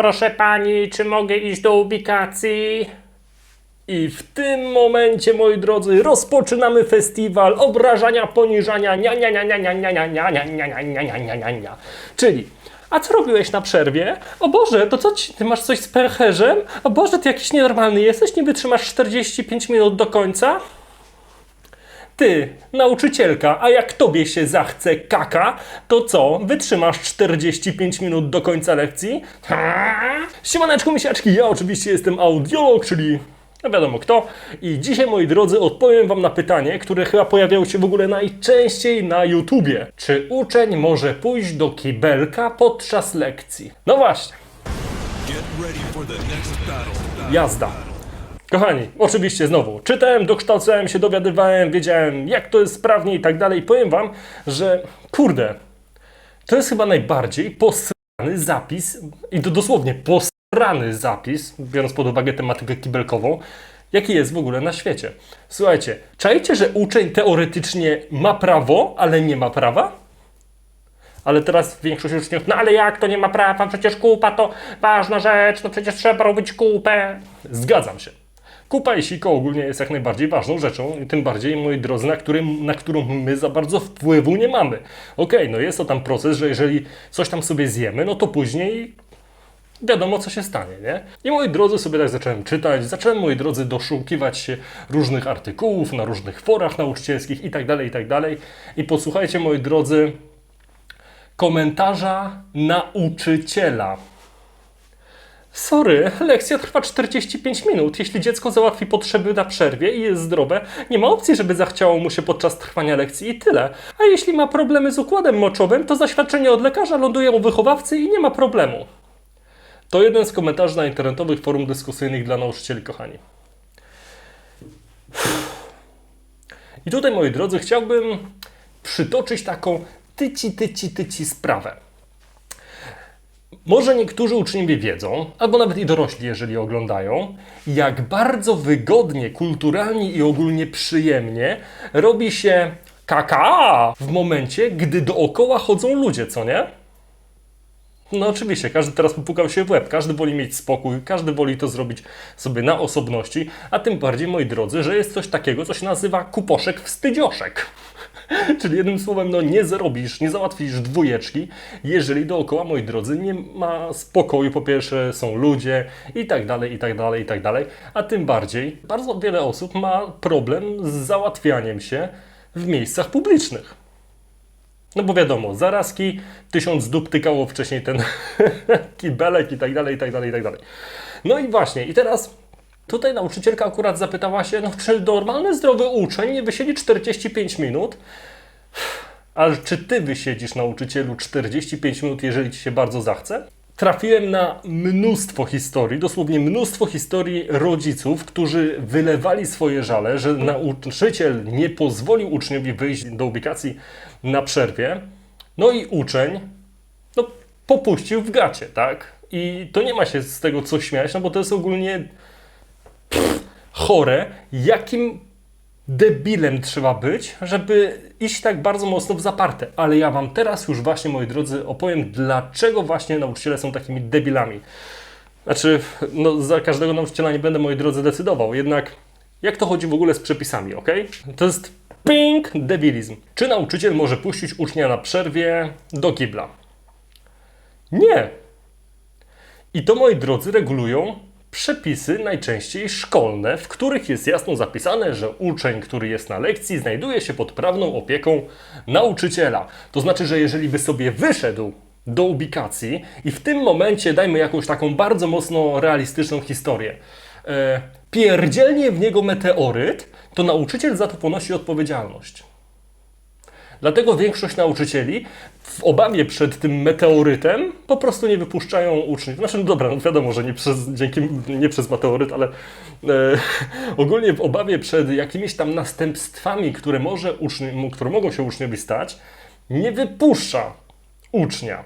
Proszę pani, czy mogę iść do ubikacji? I w tym momencie, moi drodzy, rozpoczynamy festiwal obrażania, poniżania, nia, nia, nia, nia, nia, nia, nia, nia, nia, nia, nia, nia, nia, nia. Czyli, a co robiłeś na przerwie? O Boże, to co ci, ty masz coś z pęcherzem? O Boże, ty jakiś nienormalny jesteś, nie wytrzymasz 45 minut do końca? Ty, nauczycielka, a jak tobie się zachce kaka, to co? Wytrzymasz 45 minut do końca lekcji? Siemaneczku, misiaczki, ja oczywiście jestem audiolog, czyli no wiadomo kto. I dzisiaj, moi drodzy, odpowiem wam na pytanie, które chyba pojawiało się w ogóle najczęściej na YouTubie. Czy uczeń może pójść do kibelka podczas lekcji? No właśnie. Jazda. Kochani, oczywiście znowu, czytałem, dokształcałem się, dowiadywałem, wiedziałem jak to jest sprawnie i tak dalej. Powiem wam, że kurde, to jest chyba najbardziej posrany zapis, i to dosłownie posrany zapis, biorąc pod uwagę tematykę kibelkową, jaki jest w ogóle na świecie. Słuchajcie, czajcie, że uczeń teoretycznie ma prawo, ale nie ma prawa? Ale teraz większość uczniów, no ale jak to nie ma prawa, przecież kupa to ważna rzecz, no przecież trzeba robić kupę. Zgadzam się. Kupa i siko ogólnie jest jak najbardziej ważną rzeczą, tym bardziej, moi drodzy, na, którym, na którą my za bardzo wpływu nie mamy. Okej, no jest to tam proces, że jeżeli coś tam sobie zjemy, no to później wiadomo, co się stanie, nie? I moi drodzy, sobie tak zacząłem czytać, zacząłem, moi drodzy, doszukiwać się różnych artykułów na różnych forach nauczycielskich i tak dalej, i tak dalej. I posłuchajcie, moi drodzy, komentarza nauczyciela. Sorry, lekcja trwa 45 minut. Jeśli dziecko załatwi potrzeby na przerwie i jest zdrowe, nie ma opcji, żeby zachciało mu się podczas trwania lekcji i tyle. A jeśli ma problemy z układem moczowym, to zaświadczenie od lekarza ląduje u wychowawcy i nie ma problemu. To jeden z komentarzy na internetowych forum dyskusyjnych dla nauczycieli, kochani. I tutaj, moi drodzy, chciałbym przytoczyć taką tyci, tyci, tyci sprawę. Może niektórzy uczniowie wiedzą, albo nawet i dorośli, jeżeli oglądają, jak bardzo wygodnie, kulturalnie i ogólnie przyjemnie robi się kaka w momencie, gdy dookoła chodzą ludzie, co nie? No oczywiście, każdy teraz popukał się w łeb, każdy woli mieć spokój, każdy woli to zrobić sobie na osobności, a tym bardziej, moi drodzy, że jest coś takiego, co się nazywa kuposzek wstydzioszek. Czyli jednym słowem, no nie zrobisz, nie załatwisz dwójeczki, jeżeli dookoła, moi drodzy, nie ma spokoju, po pierwsze są ludzie i tak dalej, i tak dalej, i tak dalej, a tym bardziej bardzo wiele osób ma problem z załatwianiem się w miejscach publicznych. No bo wiadomo, zarazki, tysiąc dup tykało wcześniej ten kibelek i tak dalej, i tak dalej, i tak dalej. No i właśnie, i teraz tutaj nauczycielka akurat zapytała się, no czy normalny, zdrowy uczeń nie wysiedzi 45 minut? Ale czy ty wysiedzisz nauczycielu 45 minut, jeżeli ci się bardzo zachce? Trafiłem na mnóstwo historii, dosłownie mnóstwo historii rodziców, którzy wylewali swoje żale, że nauczyciel nie pozwolił uczniowi wyjść do ubikacji na przerwie. No i uczeń no, popuścił w gacie, tak? I to nie ma się z tego co śmiać, no bo to jest ogólnie chore, jakim debilem trzeba być, żeby iść tak bardzo mocno w zaparte. Ale ja Wam teraz już właśnie, moi drodzy, opowiem, dlaczego właśnie nauczyciele są takimi debilami. Znaczy, no za każdego nauczyciela nie będę, moi drodzy, decydował, jednak jak to chodzi w ogóle z przepisami, ok? To jest ping debilizm. Czy nauczyciel może puścić ucznia na przerwie do kibla? Nie. I to, moi drodzy, regulują przepisy najczęściej szkolne, w których jest jasno zapisane, że uczeń, który jest na lekcji, znajduje się pod prawną opieką nauczyciela. To znaczy, że jeżeli by sobie wyszedł do ubikacji i w tym momencie dajmy jakąś taką bardzo mocno realistyczną historię, e, pierdzielnie w niego meteoryt, to nauczyciel za to ponosi odpowiedzialność. Dlatego większość nauczycieli w obawie przed tym meteorytem po prostu nie wypuszczają uczniów. Znaczy, no dobra, no wiadomo, że nie przez, dzięki, nie przez meteoryt, ale e, ogólnie w obawie przed jakimiś tam następstwami, które, może uczni, które mogą się uczniowi stać, nie wypuszcza ucznia.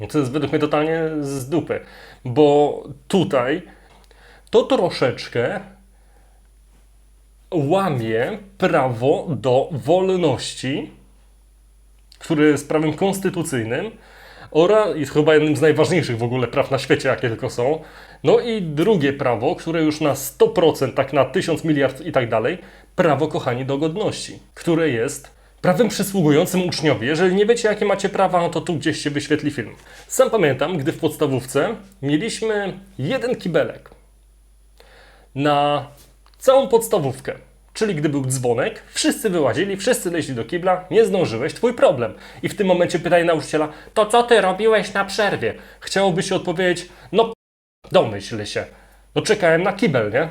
No to jest według mnie totalnie z dupy, bo tutaj to troszeczkę łamie prawo do wolności, które jest prawem konstytucyjnym oraz jest chyba jednym z najważniejszych w ogóle praw na świecie, jakie tylko są. No i drugie prawo, które już na 100%, tak na 1000 miliard i tak dalej, prawo, kochani, do godności, które jest prawem przysługującym uczniowi. Jeżeli nie wiecie, jakie macie prawa, no to tu gdzieś się wyświetli film. Sam pamiętam, gdy w podstawówce mieliśmy jeden kibelek na całą podstawówkę. Czyli gdy był dzwonek, wszyscy wyłazili, wszyscy leźli do kibla, nie zdążyłeś, twój problem. I w tym momencie pytaj nauczyciela, to co ty robiłeś na przerwie? Chciałoby się odpowiedzieć, no domyśl się. No czekałem na kibel, nie?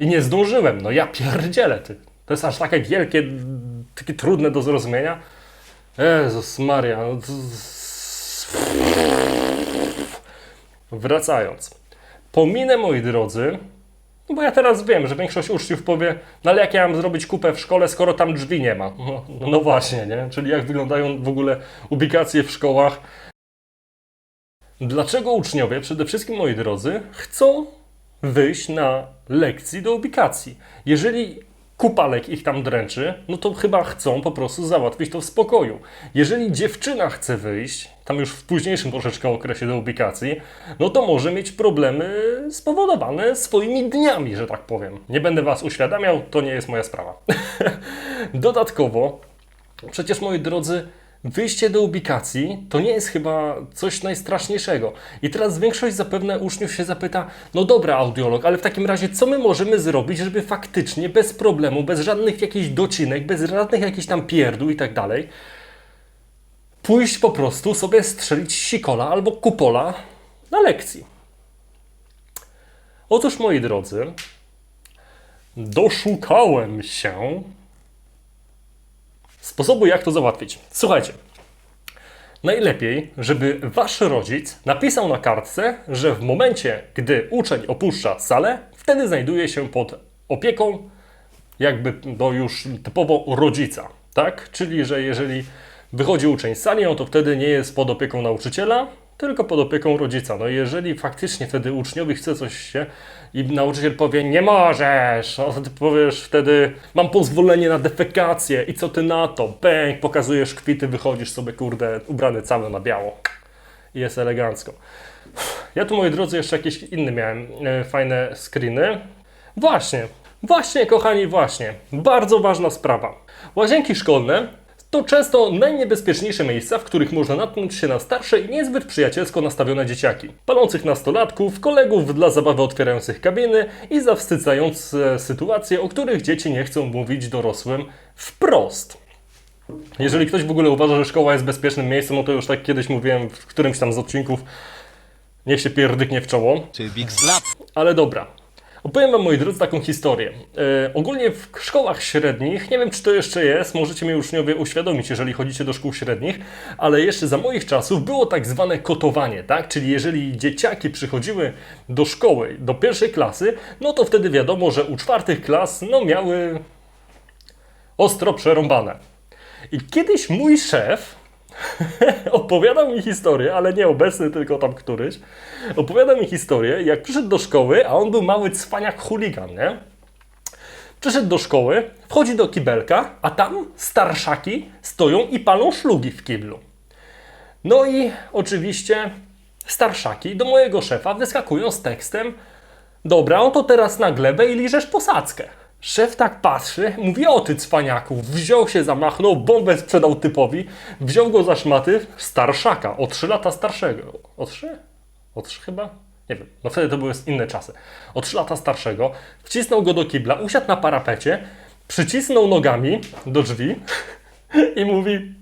I nie zdążyłem, no ja pierdzielę ty. To jest aż takie wielkie, takie trudne do zrozumienia. Jezus Maria. No to... Wracając. Pominę, moi drodzy, no bo ja teraz wiem, że większość uczniów powie, no ale jak ja mam zrobić kupę w szkole, skoro tam drzwi nie ma? No, no właśnie, nie? Czyli jak wyglądają w ogóle ubikacje w szkołach. Dlaczego uczniowie, przede wszystkim moi drodzy, chcą wyjść na lekcji do ubikacji? Jeżeli kupalek ich tam dręczy, no to chyba chcą po prostu załatwić to w spokoju. Jeżeli dziewczyna chce wyjść, tam już w późniejszym troszeczkę okresie do ubikacji, no to może mieć problemy spowodowane swoimi dniami, że tak powiem. Nie będę was uświadamiał, to nie jest moja sprawa. Dodatkowo, przecież moi drodzy, wyjście do ubikacji to nie jest chyba coś najstraszniejszego. I teraz większość zapewne uczniów się zapyta, no dobra audiolog, ale w takim razie co my możemy zrobić, żeby faktycznie bez problemu, bez żadnych jakichś docinek, bez żadnych jakichś tam pierdół i tak dalej, pójść po prostu sobie strzelić sikola albo kupola na lekcji. Otóż moi drodzy, doszukałem się sposobu, jak to załatwić. Słuchajcie, najlepiej, żeby wasz rodzic napisał na kartce, że w momencie, gdy uczeń opuszcza salę, wtedy znajduje się pod opieką jakby do już typowo rodzica, tak? Czyli, że jeżeli wychodzi uczeń z sali, no to wtedy nie jest pod opieką nauczyciela, tylko pod opieką rodzica. No jeżeli faktycznie wtedy uczniowi chce coś się i nauczyciel powie, nie możesz, no ty powiesz wtedy, mam pozwolenie na defekację i co ty na to? Bęk, pokazujesz kwity, wychodzisz sobie, kurde, ubrany cały na biało. I jest elegancko. Ja tu, moi drodzy, jeszcze jakieś inne miałem e, fajne screeny. Właśnie, właśnie, kochani, właśnie. Bardzo ważna sprawa. Łazienki szkolne to często najniebezpieczniejsze miejsca, w których można natknąć się na starsze i niezbyt przyjacielsko nastawione dzieciaki. Palących nastolatków, kolegów dla zabawy otwierających kabiny i zawstydzające sytuacje, o których dzieci nie chcą mówić dorosłym wprost. Jeżeli ktoś w ogóle uważa, że szkoła jest bezpiecznym miejscem, no to już tak kiedyś mówiłem w którymś tam z odcinków, niech się pierdyknie w czoło. Czy Big Slap? Ale dobra. Opowiem Wam, moi drodzy, taką historię. E, ogólnie w szkołach średnich, nie wiem czy to jeszcze jest, możecie mnie uczniowie uświadomić, jeżeli chodzicie do szkół średnich, ale jeszcze za moich czasów było tak zwane kotowanie, tak? Czyli jeżeli dzieciaki przychodziły do szkoły, do pierwszej klasy, no to wtedy wiadomo, że u czwartych klas, no miały ostro przerąbane. I kiedyś mój szef opowiadał mi historię, ale nie obecny, tylko tam któryś. Opowiadał mi historię, jak przyszedł do szkoły, a on był mały cwaniak chuligan, nie? Przyszedł do szkoły, wchodzi do kibelka, a tam starszaki stoją i palą szlugi w kiblu. No i oczywiście starszaki do mojego szefa wyskakują z tekstem Dobra, no to teraz na glebę i liżesz posadzkę. Szef tak patrzy, mówi o ty cwaniaku, wziął się, zamachnął, bombę sprzedał typowi, wziął go za szmaty, starszaka, o 3 lata starszego. O 3? O 3 chyba? Nie wiem, no wtedy to były inne czasy. O 3 lata starszego, wcisnął go do kibla, usiadł na parapecie, przycisnął nogami do drzwi i mówi,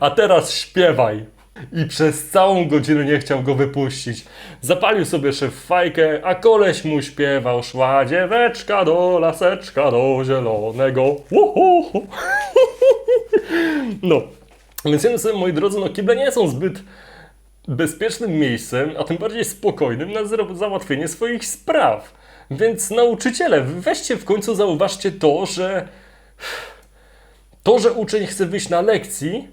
a teraz śpiewaj. I przez całą godzinę nie chciał go wypuścić. Zapalił sobie szef fajkę, a koleś mu śpiewał. Szła dzieweczka do laseczka, do zielonego. Uhuhu. No, więc jednym słowem, moi drodzy, no kible nie są zbyt bezpiecznym miejscem, a tym bardziej spokojnym na załatwienie swoich spraw. Więc nauczyciele, weźcie w końcu zauważcie to, że to, że uczeń chce wyjść na lekcji,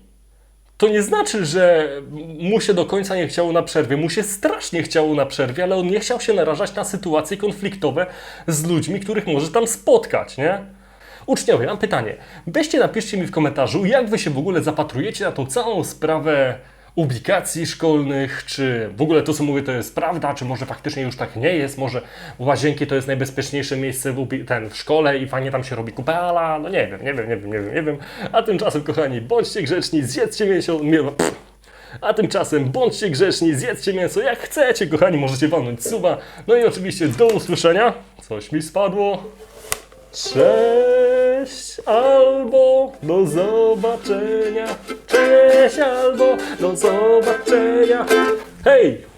to nie znaczy, że mu się do końca nie chciało na przerwie. Mu się strasznie chciało na przerwie, ale on nie chciał się narażać na sytuacje konfliktowe z ludźmi, których może tam spotkać, nie? Uczniowie, mam pytanie. Weźcie, napiszcie mi w komentarzu, jak wy się w ogóle zapatrujecie na tą całą sprawę publikacji szkolnych, czy w ogóle to, co mówię, to jest prawda, czy może faktycznie już tak nie jest, może łazienki to jest najbezpieczniejsze miejsce w, ten, w szkole i fajnie tam się robi kupala, no nie wiem, nie wiem, nie wiem, nie wiem, nie wiem. A tymczasem, kochani, bądźcie grzeczni, zjedzcie mięso, a tymczasem bądźcie grzeczni, zjedzcie mięso jak chcecie, kochani, możecie walnąć suba. No i oczywiście do usłyszenia. Coś mi spadło. Cześć albo do zobaczenia. Cześć albo do zobaczenia. Hej!